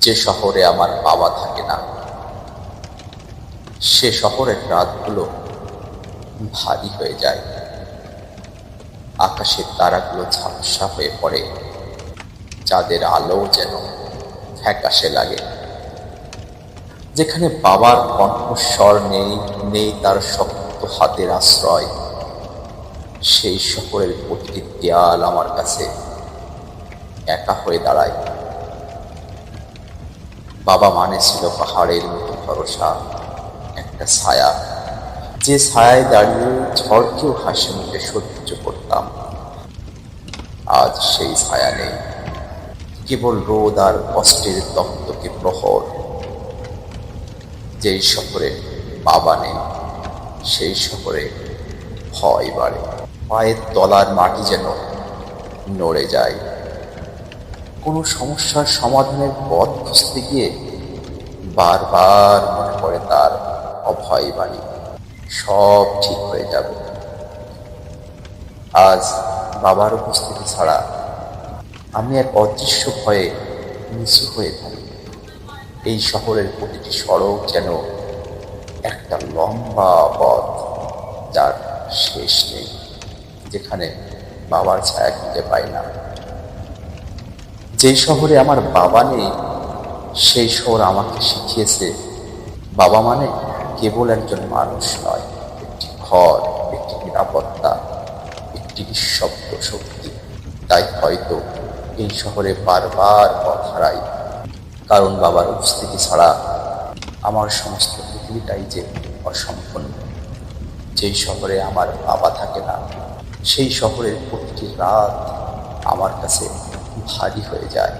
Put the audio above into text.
যে শহরে আমার বাবা থাকে না, সে শহরের রাতগুলো ভারী হয়ে যায়। আকাশের তারাগুলো ঝাপসা হয়ে পড়ে যাদের আলো যেন ফ্যাকাশে লাগে। যেখানে বাবার কণ্ঠস্বর নেই নেই তার শক্ত হাতের আশ্রয়, সেই শহরের প্রতিটি দেয়াল আমার কাছে একা হয়ে দাঁড়ায়। বাবা মানে ছিল পাহাড়ের মতো ভরসা, একটা ছায়া। যে ছায়ায় দাঁড়িয়ে ঝড়কেও হাসি মুখে সহ্য করতাম। আজ সেই ছায়া নেই। কেবল রোদ আর কষ্টের তপ্তকে প্রহর। যেই শহরে বাবা নেই, সেই শহরে ভয় বাড়ে। পায়ের তলার মাটি যেন নড়ে যায়। কোনো সমস্যার সমাধানের পথ খুঁজতে গিয়ে বারবার মনে পড়ে তার অভয় বাণী। সব ঠিক হয়ে যাবে। আজ বাবার উপস্থিতি ছাড়া আমি এক অদৃশ্য ভয়ে নিচু হয়ে থাকি। এই শহরের প্রতিটি সড়ক যেন একটা লম্বা পথ যার শেষ নেই, যেখানে বাবার ছায়া খুঁজে পাই না। যে শহরে আমার বাবা নেই, সেই শহর আমাকে শিখিয়েছে, বাবা মানে কেবল একজন মানুষ নয়, একটি ঘর, একটি নিরাপত্তা, একটি নিঃশব্দ শক্তি। তাই হয়তো এই শহরে বারবার পথ হারাই। কারণ বাবার উপস্থিতি ছাড়া আমার সমস্ত পৃথিবীটাই যে অসম্পূর্ণ। যেই শহরে আমার বাবা থাকে না, সেই শহরের প্রতিটি রাত আমার কাছে ভারী হয়ে যায়